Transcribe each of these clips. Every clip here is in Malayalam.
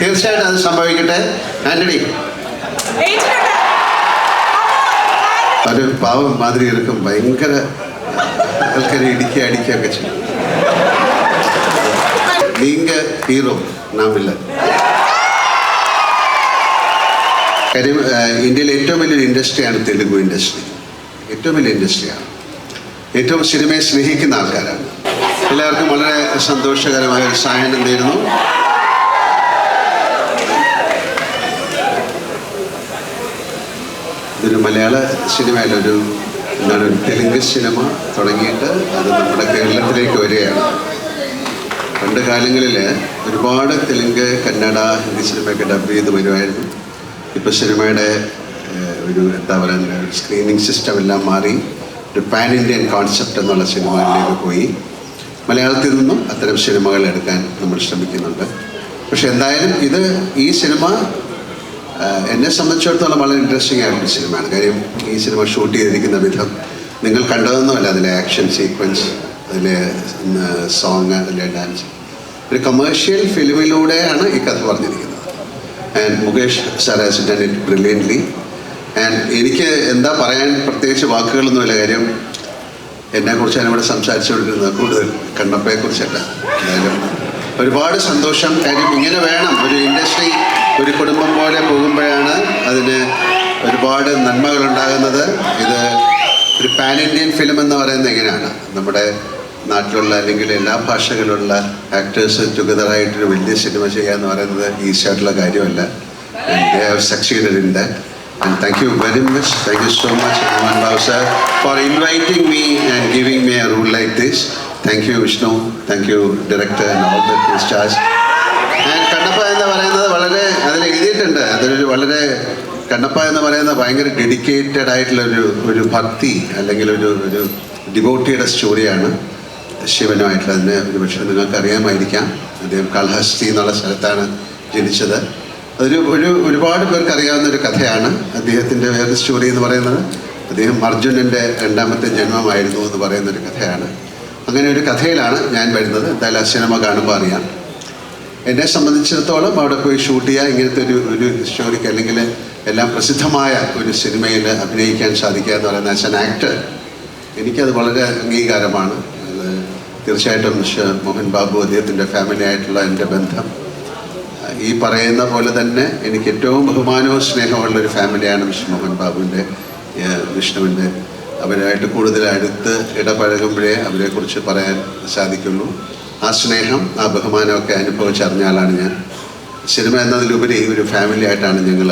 തീർച്ചയായിട്ടും അത് സംഭവിക്കട്ടെ. ആന്റണി. ഒരു പാവം മാതിരി ഇരിക്കും ഭയങ്കര ആൾക്കാർ ഇടിക്കുക അടിക്കുകയൊക്കെ ചെയ്യും. നീങ്ക ഹീറോ നാം വില്ലൻ കാര്യം ഇന്ത്യയിലെ ഏറ്റവും വലിയൊരു ഇൻഡസ്ട്രിയാണ് തെലുഗു ഇൻഡസ്ട്രി. ഏറ്റവും വലിയ ഇൻഡസ്ട്രിയാണ്. ഏറ്റവും സിനിമയെ സ്നേഹിക്കുന്ന ആൾക്കാരാണ്. എല്ലാവർക്കും വളരെ സന്തോഷകരമായ ഒരു സായനം നേരുന്നു. ഇതൊരു മലയാള സിനിമയല്ല ഒരു എന്താണ് ഒരു തെലുങ്ക് സിനിമ തുടങ്ങിയിട്ട് അത് നമ്മുടെ കേരളത്തിലേക്ക് വരികയാണ്. പണ്ട് കാലങ്ങളിൽ ഒരുപാട് തെലുങ്ക് കന്നഡ ഹിന്ദി സിനിമയൊക്കെ ഡബ് ചെയ്ത് വരുമായിരുന്നു. ഇപ്പോൾ സിനിമയുടെ ഒരു എന്താ പറയുക സ്ക്രീനിങ് സിസ്റ്റം എല്ലാം മാറി ഒരു പാൻ ഇന്ത്യൻ കോൺസെപ്റ്റ് എന്നുള്ള സിനിമകളിലേക്ക് പോയി. മലയാളത്തിൽ നിന്നും അത്തരം സിനിമകൾ എടുക്കാൻ നമ്മൾ ശ്രമിക്കുന്നുണ്ട്. പക്ഷെ എന്തായാലും ഇത് ഈ സിനിമ എന്നെ സംബന്ധിച്ചിടത്തോളം വളരെ ഇൻട്രസ്റ്റിംഗ് ആയിട്ടുള്ള സിനിമയാണ്. കാര്യം ഈ സിനിമ ഷൂട്ട് ചെയ്തിരിക്കുന്ന വിധം നിങ്ങൾ കണ്ടതൊന്നുമല്ല. അതിലെ ആക്ഷൻ സീക്വൻസ് അതിലെ സോങ് അതിലെ ഡാൻസ് ഒരു കമേഴ്ഷ്യൽ ഫിലിമിലൂടെയാണ് ഈ കഥ പറഞ്ഞിരിക്കുന്നത്. And Mukesh sir has done it brilliantly and എനിക്ക് എന്താ പറയാൻ പ്രത്യേകിച്ച് വാക്കുകളൊന്നുമില്ല. കാര്യം എന്നെക്കുറിച്ചാണ് ഇവിടെ സംസാരിച്ചുകൊണ്ടിരുന്നത് കൂടുതൽ കണ്ണപ്പയെക്കുറിച്ചല്ല എന്തായാലും ഒരുപാട് സന്തോഷം. കാര്യം ഇങ്ങനെ വേണം. ഒരു ഇൻഡസ്ട്രി ഒരു കുടുംബം പോലെ പോകുമ്പോഴാണ് അതിന് ഒരുപാട് നന്മകളുണ്ടാകുന്നത് ഇത് ഒരു പാൻ ഇന്ത്യൻ ഫിലിം എന്ന് പറയുന്നത് എങ്ങനെയാണ് നമ്മുടെ നാട്ടിലുള്ള അല്ലെങ്കിൽ എല്ലാ ഭാഷകളിലുള്ള ആക്ടേഴ്സ് ടുഗദറായിട്ടൊരു വലിയ സിനിമ ചെയ്യുക എന്ന് പറയുന്നത് ഈസിയായിട്ടുള്ള കാര്യമല്ല they have succeeded in that And thank you very much. Thank you so much, Hanuman Bhav sir, for inviting me and giving me a role like this. Thank you, Vishnu. Thank you, director stars. And Kannappa എന്ന് പറയുന്നത് വളരെ എഴുതിയിട്ടുണ്ട് അതൊരു വളരെ കണ്ണപ്പ എന്ന് പറയുന്ന ഭയങ്കര ഡെഡിക്കേറ്റഡ് ആയിട്ടുള്ള ഒരു ഒരു ഭക്തി അല്ലെങ്കിൽ ഒരു ഒരു ഡിവോട്ടിയുടെ സ്റ്റോറിയാണ് ശിവനുമായിട്ടുള്ള അതിന് ഒരു പക്ഷേ നിങ്ങൾക്ക് അറിയാമായിരിക്കാം അദ്ദേഹം കൽഹസ്തി എന്നുള്ള സ്ഥലത്താണ് ജനിച്ചത്. അതൊരു ഒരു ഒരുപാട് പേർക്ക് അറിയാവുന്ന ഒരു കഥയാണ് അദ്ദേഹത്തിന്റെ വേറെ സ്റ്റോറി എന്ന് പറയുന്നത്. അദ്ദേഹം അർജുനന്റെ രണ്ടാമത്തെ ജന്മമായിരുന്നു എന്ന് പറയുന്ന ഒരു കഥയാണ്. അങ്ങനെ ഒരു കഥയിലാണ് ഞാൻ വരുന്നത്. എന്തായാലും ആ സിനിമ കാണുമ്പോൾ അറിയാം. എന്നെ സംബന്ധിച്ചിടത്തോളം അവിടെ പോയി ഷൂട്ട് ചെയ്യുക ഇങ്ങനത്തെ ഒരു ഒരു ഹിസ്റ്റോറിക്ക് അല്ലെങ്കിൽ എല്ലാം പ്രസിദ്ധമായ ഒരു സിനിമയിൽ അഭിനയിക്കാൻ സാധിക്കുക എന്ന് പറയുന്ന ആസ് എൻ ആക്ടർ എനിക്കത് വളരെ അംഗീകാരമാണ്. തീർച്ചയായിട്ടും മോഹൻ ബാബു അദ്ദേഹത്തിന്റെ ഫാമിലി ആയിട്ടുള്ള എന്റെ ബന്ധം. ഈ പറയുന്ന പോലെ തന്നെ എനിക്ക് ഏറ്റവും ബഹുമാനവും സ്നേഹമുള്ള ഒരു ഫാമിലിയാണ് മിസ്റ്റർ മോഹൻ ബാബുവിന്റെ വിഷ്ണുവിന്റെ. അവരായിട്ട് കൂടുതൽ അടുത്ത് ഇടപഴകുമ്പോഴേ അവരെക്കുറിച്ച് പറയാൻ സാധിക്കുള്ളൂ. ആ സ്നേഹം ആ ബഹുമാനമൊക്കെ അനുഭവിച്ചറിഞ്ഞാലാണ് ഞാൻ സിനിമ എന്നതിലുപരി ഒരു ഫാമിലി ആയിട്ടാണ് ഞങ്ങൾ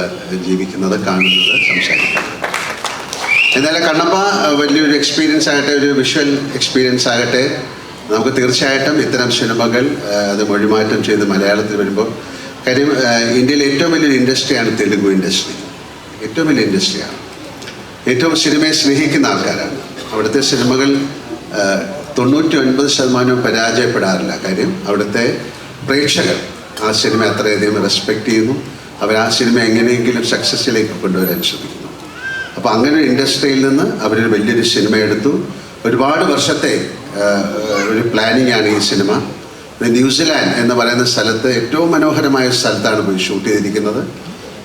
ജീവിക്കുന്നത് കാണുന്നത് സംസാരിക്കുന്നത്. എന്നാലും കണ്ണപ്പ വലിയൊരു എക്സ്പീരിയൻസ് ആകട്ടെ ഒരു വിഷ്വൽ എക്സ്പീരിയൻസ് ആകട്ടെ. നമുക്ക് തീർച്ചയായിട്ടും ഇത്തരം സിനിമകൾ അത് മൊഴിമാറ്റം ചെയ്ത് മലയാളത്തിൽ വരുമ്പോൾ കാര്യം ഇന്ത്യയിലെ ഏറ്റവും വലിയൊരു ഇൻഡസ്ട്രിയാണ് തെലുഗു ഇൻഡസ്ട്രി ഏറ്റവും വലിയ ഇൻഡസ്ട്രിയാണ് ഏറ്റവും സിനിമയെ സ്നേഹിക്കുന്ന ആൾക്കാരാണ്. അവിടുത്തെ സിനിമകൾ തൊണ്ണൂറ്റി ഒൻപത് ശതമാനവും പരാജയപ്പെടാറില്ല. കാര്യം അവിടുത്തെ പ്രേക്ഷകർ ആ സിനിമ അത്രയധികം റെസ്പെക്റ്റ് ചെയ്യുന്നു. അവർ ആ സിനിമ എങ്ങനെയെങ്കിലും സക്സസ്സിലേക്ക് കൊണ്ടുവരാൻ ശ്രമിക്കുന്നു. അപ്പോൾ അങ്ങനെ ഇൻഡസ്ട്രിയിൽ നിന്ന് അവരൊരു വലിയൊരു സിനിമ എടുത്തു. ഒരുപാട് വർഷത്തെ ഒരു പ്ലാനിങ് ആണ് ഈ സിനിമ. ന്യൂസിലാൻഡ് എന്ന് പറയുന്ന സ്ഥലത്ത് ഏറ്റവും മനോഹരമായ സ്ഥലത്താണ് പോയി ഷൂട്ട് ചെയ്തിരിക്കുന്നത്.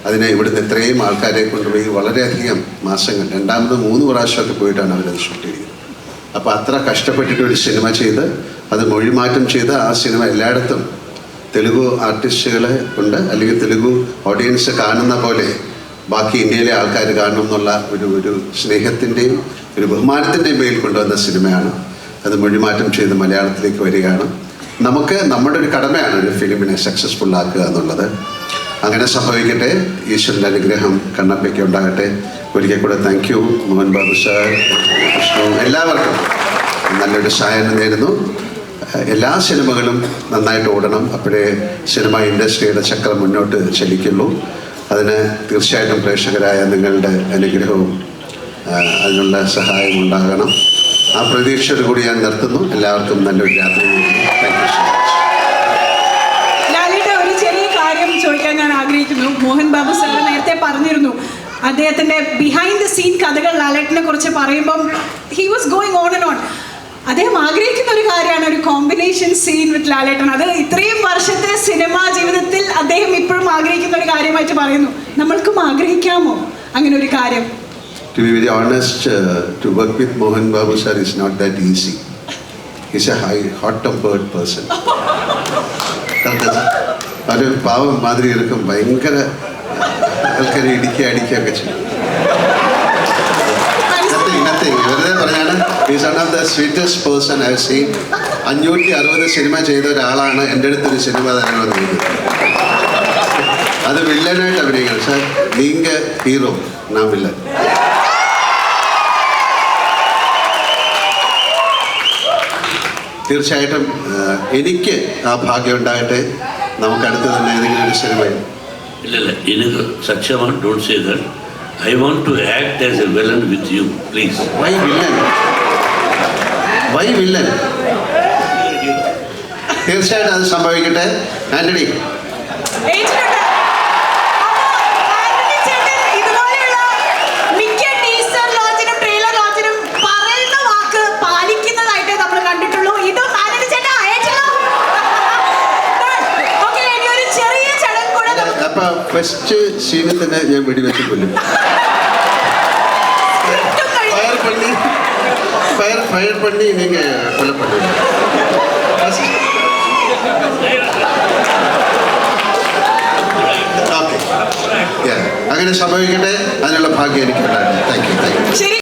അതിനെ ഇവിടുന്ന് ഇത്രയും ആൾക്കാരെ കൊണ്ടുപോയി വളരെയധികം മാസങ്ങൾ രണ്ടാമത് മൂന്ന് പ്രാവശ്യമൊക്കെ പോയിട്ടാണ് അവരത് ഷൂട്ട് ചെയ്തത് അപ്പോൾ അത്ര കഷ്ടപ്പെട്ടിട്ട് ഒരു സിനിമ ചെയ്ത് അത് മൊഴിമാറ്റം ചെയ്ത് ആ സിനിമ എല്ലായിടത്തും തെലുഗു ആർട്ടിസ്റ്റുകളെ കൊണ്ട് അല്ലെങ്കിൽ തെലുഗു ഓഡിയൻസ് കാണുന്ന പോലെ ബാക്കി ഇന്ത്യയിലെ ആൾക്കാർ കാണണം എന്നുള്ള ഒരു ഒരു സ്നേഹത്തിന്റെയും ഒരു ബഹുമാനത്തിന്റെയും പേരിൽ കൊണ്ടുവന്ന സിനിമയാണ്. അത് മൊഴിമാറ്റം ചെയ്ത് മലയാളത്തിലേക്ക് വരികയാണ്. നമുക്ക് നമ്മുടെ ഒരു കടമയാണ് ഒരു ഫിലിമിനെ സക്സസ്ഫുൾ ആക്കുക എന്നുള്ളത്. അങ്ങനെ സംഭവിക്കട്ടെ. ഈശ്വരന്റെ അനുഗ്രഹം കണ്ണപ്പയ്ക്ക് ഉണ്ടാകട്ടെ. ഒരിക്കൽ കൂടെ thank you Mohan Babu sir Vishnu എല്ലാവർക്കും. നല്ലൊരു സഹായം നേരുന്നു. എല്ലാ സിനിമകളും നന്നായിട്ട് ഓടണം. അപ്പോഴേ സിനിമ ഇൻഡസ്ട്രിയുടെ ചക്രം മുന്നോട്ട് ചലിക്കുള്ളൂ അതിന് തീർച്ചയായിട്ടും പ്രേക്ഷകരായ നിങ്ങളുടെ അനുഗ്രഹവും അതിനുള്ള സഹായം ഉണ്ടാകണം. ആ പ്രതീക്ഷയോട് കൂടി ഞാൻ നിർത്തുന്നു. എല്ലാവർക്കും നല്ലൊരു രാത്രി. ചോദിക്കാൻ ഞാൻ ആഗ്രഹിക്കുന്നു. മോഹൻ ബാബു സാർ നേരത്തെ പറഞ്ഞിരുന്നു. അദ്ദേഹത്തിന്റെ ബിഹൈൻഡ് ദ സീൻ കഥകൾ ലാലേട്ടനെ കുറിച്ച് പറയുമ്പം he was going on and on അദ്ദേഹം ആഗ്രഹിക്കുന്ന ഒരു കാര്യമാണ് ഒരു കോമ്പിനേഷൻ സീൻ വിത്ത് ലാലേട്ടൻ അത് ഇത്രയും വർഷത്തെ സിനിമാ ജീവിതത്തിൽ അദ്ദേഹം ഇപ്പോഴും ആഗ്രഹിക്കുന്ന ഒരു കാര്യമായിട്ട് പറയുന്നു നമ്മൾക്കും ആഗ്രഹിക്കാമോ അങ്ങനെ ഒരു കാര്യം To be very honest, uh, to work with Mohan Babu sir is not that easy. He's a high, hot-tempered person. പാവം മാതിരി ഇരിക്കും ഭയങ്കര ആൾക്കാരെ ഇടിക്കുക അടിക്കുകയൊക്കെ ചെയ്യും. വെറുതെ പറഞ്ഞാണ് is one of the sweetest person I seen അഞ്ഞൂറ്റി അറുപത് സിനിമ ചെയ്ത ഒരാളാണ് എന്റെ അടുത്തൊരു സിനിമ തരണമെന്ന് ചോദിക്കുന്നത് അത് വില്ലനായിട്ട് അഭിനയിക്കണം. സാർ നീങ്ക ഹീറോ നാം വില്ലൻ. തീർച്ചയായിട്ടും എനിക്ക് ആ ഭാഗ്യം ഉണ്ടായിട്ട് നമുക്ക് അടുത്ത് തന്നെ ഏതെങ്കിലും ഒരു സിനിമയിൽ don't say that. I want to act as a villain with you, please. Why villain? Why villain? Inside, as somebody get a. First സീനിൽ തന്നെ ഞാൻ വെടിവെച്ച് കൊല്ലും. ഫയർ പണി ഫയർ ഫയർ പണി നിങ്ങൾ കൊല്ലപ്പെട്ടു ഓക്കെ. അങ്ങനെ സംഭവിക്കട്ടെ. അതിനുള്ള ഭാഗ്യം എനിക്കുണ്ടാകട്ടെ താങ്ക് യു താങ്ക് യു